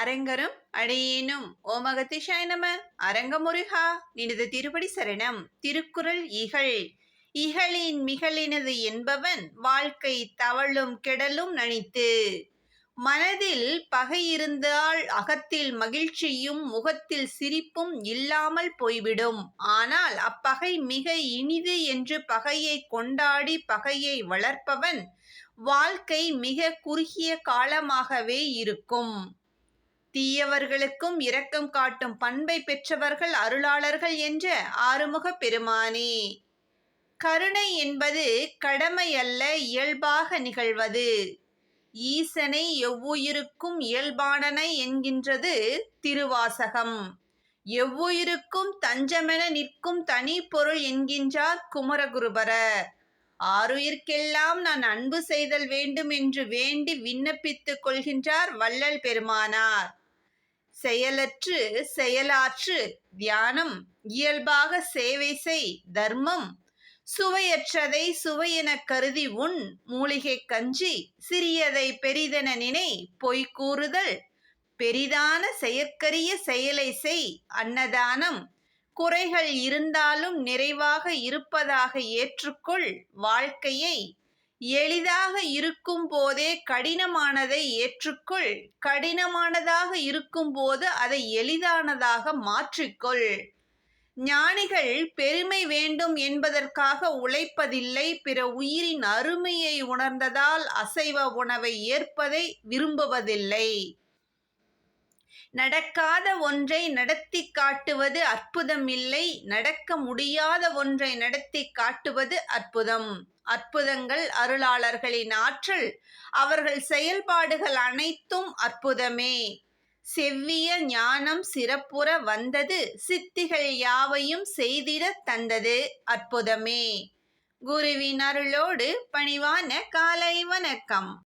அரங்கரும் அடையேனும். ஓமகத்திஷாய நம அரங்கமுருகா நினது திருப்படி சரணம். திருக்குறள் இகழ். இகழின் மிகழினது என்பவன் வாழ்க்கை தவழும் கெடலும் நனித்து மனதில் பகை இருந்தால் அகத்தில் மகிழ்ச்சியும் முகத்தில் சிரிப்பும் இல்லாமல் போய்விடும். ஆனால் அப்பகை மிக இனிது என்று பகையை கொண்டாடி பகையை வளர்ப்பவன் வாழ்க்கை மிக குறுகிய காலமாகவே இருக்கும். தீயவர்களுக்கும் இரக்கம் காட்டும் பண்பை பெற்றவர்கள் அருளாளர்கள் என்ற ஆறுமுக பெருமானே. கருணை என்பது கடமை அல்ல இயல்பாக நிகழ்வது. ஈசனை எவ்வுயிருக்கும் இயல்பானனை என்கின்றது திருவாசகம். எவ்வுயிருக்கும் தஞ்சமென நிற்கும் தனி பொருள் என்கின்றார் குமரகுருபரர். ஆறுயிர்க்கெல்லாம் நான் அன்பு செய்தல் வேண்டும் என்று வேண்டி விண்ணப்பித்துக் கொள்கின்றார் வள்ளல் பெருமானார். செயலற்று செயலாற்று தியானம். இயல்பாக சேவை செய் தர்மம். சுவையற்றதை சுவையென கருதி உன் மூலிகை கஞ்சி சிறியதை பெரிதென நினை பொய் கூறுதல். பெரிதான செயற்கரிய செயலை செய் அன்னதானம். குறைகள் இருந்தாலும் நிறைவாக இருப்பதாக ஏற்றுக்கொள் வாழ்க்கையை. எளிதாக இருக்கும் போதே கடினமானதை ஏற்றுக்கொள். கடினமானதாக இருக்கும் போது அதை எளிதானதாக மாற்றிக்கொள். ஞானிகள் பெருமை வேண்டும் என்பதற்காக உழைப்பதில்லை. பிற உயிரின் அருமையை உணர்ந்ததால் அசைவ உணவை ஏற்பதை விரும்புவதில்லை. நடக்காத ஒன்றை நடத்தி காட்டுவது அற்புதம் இல்லை நடக்க முடியாத ஒன்றை நடத்தி காட்டுவது அற்புதம். அற்புதங்கள் அருளாளர்களின் ஆற்றல். அவர்கள் செயல்பாடுகள் அனைத்தும் அற்புதமே. செவ்விய ஞானம் சிறப்புற வந்தது. சித்திகள் யாவையும் செய்திட தந்தது அற்புதமே. குருவின் அருளோடு பணிவான காலை வணக்கம்.